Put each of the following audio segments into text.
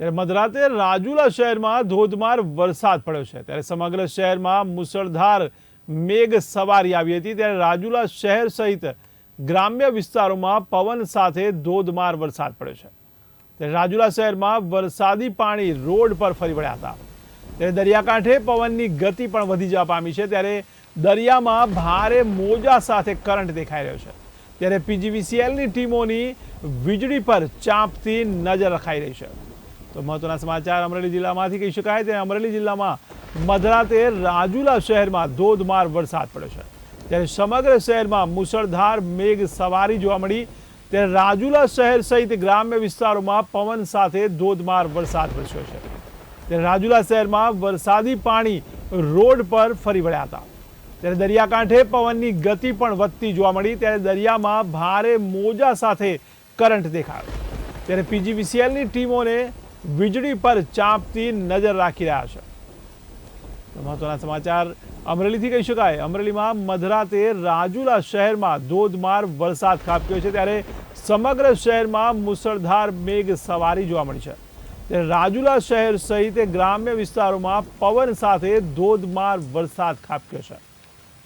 ત્યારે મધરાતે રાજુલા શહેરમાં ધોધમાર વરસાદ પડ્યો છે. ત્યારે સમગ્ર શહેરમાં મુસળધાર મેઘ સવારી આવી હતી. ત્યારે રાજુલા શહેર સહિત ગ્રામ્ય વિસ્તારોમાં પવન સાથે ધોધમાર વરસાદ પડ્યો છે. ત્યારે રાજુલા શહેરમાં વરસાદી પાણી રોડ પર ફરી વળ્યા હતા. ત્યારે દરિયાકાંઠે પવનની ગતિ પણ વધી જવા પામી છે. ત્યારે દરિયામાં ભારે મોજા સાથે કરંટ દેખાઈ રહ્યો છે. ત્યારે પીજીવીસીએલની ટીમોની વીજળી પર ચાંપતી નજર રખાઈ રહી છે. તો મહત્વના સમાચાર, અમરેલી જિલ્લામાંથી કહી શકાય ત્યારે અમરેલી જિલ્લામાં મધરાતે રાજુલા શહેરમાં ધોધમાર વરસાદ પડ્યો છે. ત્યારે સમગ્ર શહેરમાં મુસળધાર મેઘ સવારી જોવા મળી. ત્યારે રાજુલા શહેર સહિત ગ્રામ્ય વિસ્તારોમાં પવન સાથે ધોધમાર વરસાદ વરસ્યો છે. ત્યારે રાજુલા શહેરમાં વરસાદી પાણી રોડ પર ફરી વળ્યા હતા. ત્યારે દરિયાકાંઠે પવનની ગતિ પણ વધતી જોવા મળી. ત્યારે દરિયામાં ભારે મોજા સાથે કરંટ દેખાયો. ત્યારે પીજીવીસીએલની ટીમોને વીજળી પર ચાંપતી નજર રાખી રહ્યા છે. મહત્વના સમાચાર, અમરેલીથી કહી શકાય. અમરેલીમાં મધરાતે રાજુલા શહેરમાં ધોધમાર વરસાદ ખાબક્યો છે. ત્યારે સમગ્ર શહેરમાં મુસળધાર મેઘ સવારી જોવા મળી છે. રાજુલા શહેર સહિત ગ્રામ્ય વિસ્તારોમાં પવન સાથે ધોધમાર વરસાદ ખાબક્યો છે.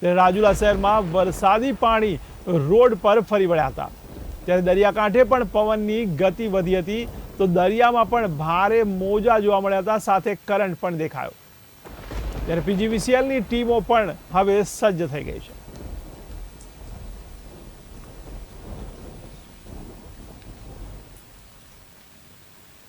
ત્યારે રાજુલા શહેરમાં વરસાદી પાણી રોડ પર ફરી વળ્યા હતા. ત્યારે દરિયાકાંઠે પણ પવનની ગતિ વધી હતી. તો દરિયામાં પણ ભારે મોજા જોવા મળ્યા હતા, સાથે કરંટ પણ દેખાયો. ત્યારે પીજીવીસીએલની ટીમો પણ હવે સજ્જ થઈ ગઈ છે.